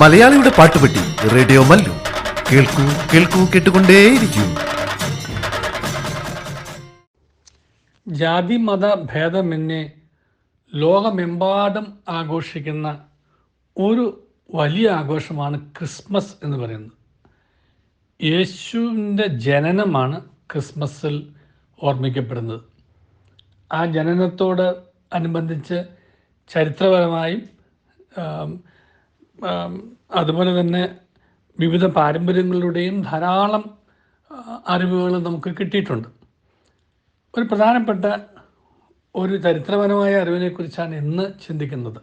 മലയാളിയുടെ പാട്ടുപെട്ടി റേഡിയോ മല്ലു. കേൾക്കൂ കേൾക്കൂ കേട്ടുകൊണ്ടേയിരിക്കൂ. ജാതി മത ഭേദമെന്നെ ലോകമെമ്പാടും ആഘോഷിക്കുന്ന ഒരു വലിയ ആഘോഷമാണ് ക്രിസ്മസ് എന്ന് പറയുന്നത്. യേശുവിന്റെ ജനനമാണ് ക്രിസ്മസിൽ ഓർമ്മിക്കപ്പെടുന്നത്. ആ ജനനത്തോട് അനുബന്ധിച്ച് ചരിത്രപരമായും അതുപോലെ തന്നെ വിവിധ പാരമ്പര്യങ്ങളിലൂടെയും ധാരാളം അറിവുകൾ നമുക്ക് കിട്ടിയിട്ടുണ്ട്. ഒരു പ്രധാനപ്പെട്ട ഒരു ചരിത്രപരമായ അറിവിനെക്കുറിച്ചാണ് ഇന്ന് ചിന്തിക്കുന്നത്.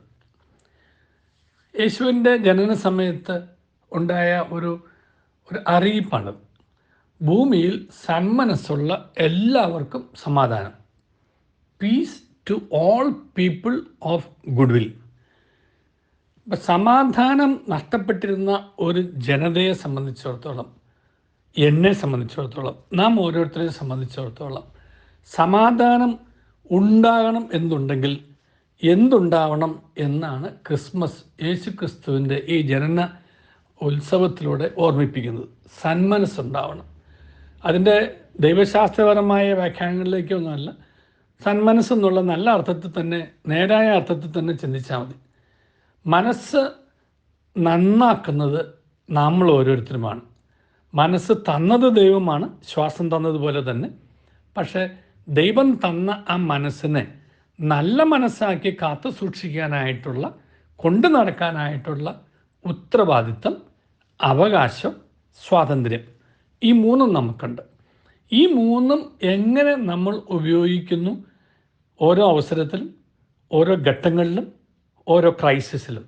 യേശുവിന്റെ ജനന സമയത്ത് ഉണ്ടായ ഒരു ഒരു അറിയിപ്പാണ്. ഭൂമിയിൽ സന്മനസ്സുള്ള എല്ലാവർക്കും സമാധാനം. Peace to all people of good will ഇപ്പം സമാധാനം നഷ്ടപ്പെട്ടിരുന്ന ഒരു ജനതയെ സംബന്ധിച്ചിടത്തോളം എന്നെ സംബന്ധിച്ചിടത്തോളം നാം ഓരോരുത്തരെ സംബന്ധിച്ചിടത്തോളം സമാധാനം ഉണ്ടാകണം എന്നുണ്ടെങ്കിൽ എന്തുണ്ടാവണം എന്നാണ് ക്രിസ്മസ് യേശു ക്രിസ്തുവിന്റെ ഈ ജനന ഉത്സവത്തിലൂടെ ഓർമ്മിപ്പിക്കുന്നത്. സന്മനസ്സുണ്ടാവണം. അതിന്റെ ദൈവശാസ്ത്രപരമായ വ്യാഖ്യാനങ്ങളിലേക്കൊന്നുമല്ല സന്മനസ് എന്നുള്ള നല്ല അർത്ഥത്തിൽ തന്നെ നേരായ അർത്ഥത്തിൽ തന്നെ ചിന്തിച്ചാൽ മതി. മനസ്സ് നന്നാക്കുന്നത് നമ്മൾ ഓരോരുത്തരുമാണ്. മനസ്സ് തന്നത് ദൈവമാണ് ശ്വാസം തന്നതുപോലെ തന്നെ. പക്ഷേ ദൈവം തന്ന ആ മനസ്സിനെ നല്ല മനസ്സാക്കി കാത്തു സൂക്ഷിക്കാനായിട്ടുള്ള കൊണ്ടു നടക്കാനായിട്ടുള്ള ഉത്തരവാദിത്തം അവകാശം സ്വാതന്ത്ര്യം ഈ മൂന്നും നമുക്കുണ്ട്. ഈ മൂന്നും എങ്ങനെ നമ്മൾ ഉപയോഗിക്കുന്നു? ഓരോ അവസരത്തിലും ഓരോ ഘട്ടങ്ങളിലും ഓരോ ക്രൈസിസിലും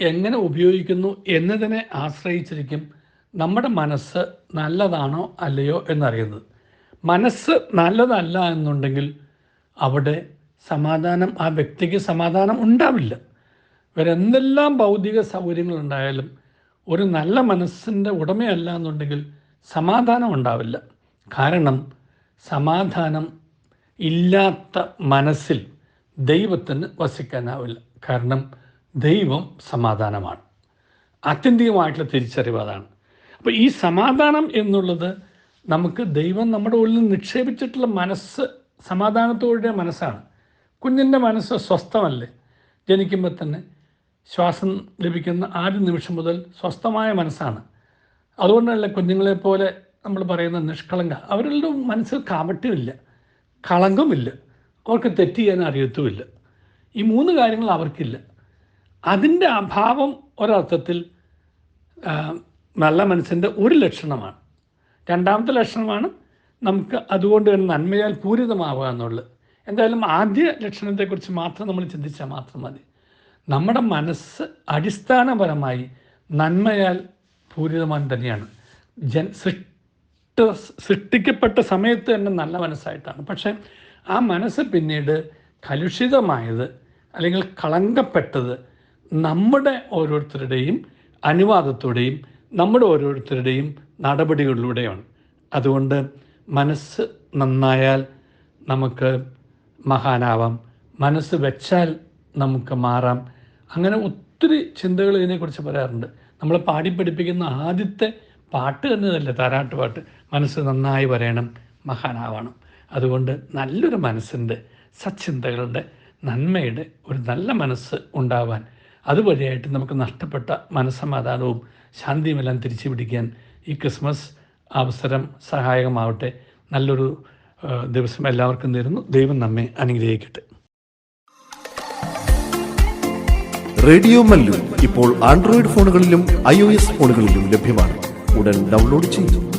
എങ്ങനെ ഉപയോഗിക്കുന്നു എന്നതിനെ ആശ്രയിച്ചിരിക്കും നമ്മുടെ മനസ്സ് നല്ലതാണോ അല്ലയോ എന്നറിയുന്നത്. മനസ്സ് നല്ലതല്ല എന്നുണ്ടെങ്കിൽ അവിടെ സമാധാനം ആ വ്യക്തിക്ക് സമാധാനം ഉണ്ടാവില്ല. ഇവരെന്തെല്ലാം ഭൗതിക സൗകര്യങ്ങളുണ്ടായാലും ഒരു നല്ല മനസ്സിന്റെ ഉടമയല്ല എന്നുണ്ടെങ്കിൽ സമാധാനം ഉണ്ടാവില്ല. കാരണം സമാധാനം ഇല്ലാത്ത മനസ്സിൽ ദൈവത്തിന് വസിക്കാനാവില്ല. കാരണം ദൈവം സമാധാനമാണ്. ആത്യന്തികമായിട്ടുള്ള തിരിച്ചറിവ് അതാണ്. അപ്പോൾ ഈ സമാധാനം എന്നുള്ളത് നമുക്ക് ദൈവം നമ്മുടെ ഉള്ളിൽ നിക്ഷേപിച്ചിട്ടുള്ള മനസ്സ് സമാധാനത്തോടെ മനസ്സാണ്. കുഞ്ഞിന്റെ മനസ്സ് സ്വസ്ഥമല്ലേ? ജനിക്കുമ്പോൾ തന്നെ ശ്വാസം ലഭിക്കുന്ന ആദ്യ നിമിഷം മുതൽ സ്വസ്ഥമായ മനസ്സാണ്. അതുകൊണ്ടല്ല കുഞ്ഞുങ്ങളെ പോലെ നമ്മൾ പറയുന്ന നിഷ്കളങ്ക. അവരുടെ മനസ്സിൽ കാപട്യമില്ല കളങ്കമില്ല. അവർക്ക് തെറ്റ് ചെയ്യാൻ അറിയത്തുമില്ല. ഈ മൂന്ന് കാര്യങ്ങൾ അവർക്കില്ല. അതിന്റെ അഭാവം ഒരർത്ഥത്തിൽ നല്ല മനസ്സിന്റെ ഒരു ലക്ഷണമാണ്. രണ്ടാമത്തെ ലക്ഷണമാണ് നമുക്ക് അതുകൊണ്ട് തന്നെ നന്മയാൽ പൂരിതമാവുക എന്നുള്ളത്. എന്തായാലും ആദ്യ ലക്ഷണത്തെക്കുറിച്ച് മാത്രം നമ്മൾ ചിന്തിച്ചാൽ മാത്രം മതി. നമ്മുടെ മനസ്സ് അടിസ്ഥാനപരമായി നന്മയാൽ പൂരിതമാൻ തന്നെയാണ്. ജൻ സൃഷ്ട സൃഷ്ടിക്കപ്പെട്ട സമയത്ത് തന്നെ നല്ല മനസ്സായിട്ടാണ്. പക്ഷേ ആ മനസ്സ് പിന്നീട് കലുഷിതമായത് അല്ലെങ്കിൽ കളങ്കപ്പെട്ടത് നമ്മുടെ ഓരോരുത്തരുടെയും അനുവാദത്തോടെയും നമ്മുടെ ഓരോരുത്തരുടെയും നടപടികളിലൂടെയാണ്. അതുകൊണ്ട് മനസ്സ് നന്നായാൽ നമുക്ക് മഹാനാവാം. മനസ്സ് വെച്ചാൽ നമുക്ക് മാറാം. അങ്ങനെ ഒത്തിരി ചിന്തകൾ ഇതിനെക്കുറിച്ച് പറയാറുണ്ട്. നമ്മൾ പാടി പഠിപ്പിക്കുന്ന ആദ്യത്തെ പാട്ട് തന്നെയല്ലേ താരാട്ട് പാട്ട്. മനസ്സ് നന്നായി വരയണം മഹാനാവണം. അതുകൊണ്ട് നല്ലൊരു മനസ്സിന്റെ സച്ചിന്തകളുടെ നന്മയുടെ ഒരു നല്ല മനസ്സ് ഉണ്ടാവാൻ. അതുവഴിയായിട്ട് നമുക്ക് നഷ്ടപ്പെട്ട മനസ്സമാധാനവും ശാന്തിയുമെല്ലാം തിരിച്ചു പിടിക്കാൻ ഈ ക്രിസ്മസ് അവസരം സഹായകമാവട്ടെ. നല്ലൊരു ദിവസം എല്ലാവർക്കും നേരുന്നു. ദൈവം നമ്മെ അനുഗ്രഹിക്കട്ടെ. റേഡിയോ മല്ലു ഇപ്പോൾ ആൻഡ്രോയിഡ് ഫോണുകളിലും ഐ ഫോണുകളിലും ലഭ്യമാണ്. ഉടൻ ഡൗൺലോഡ് ചെയ്യൂ.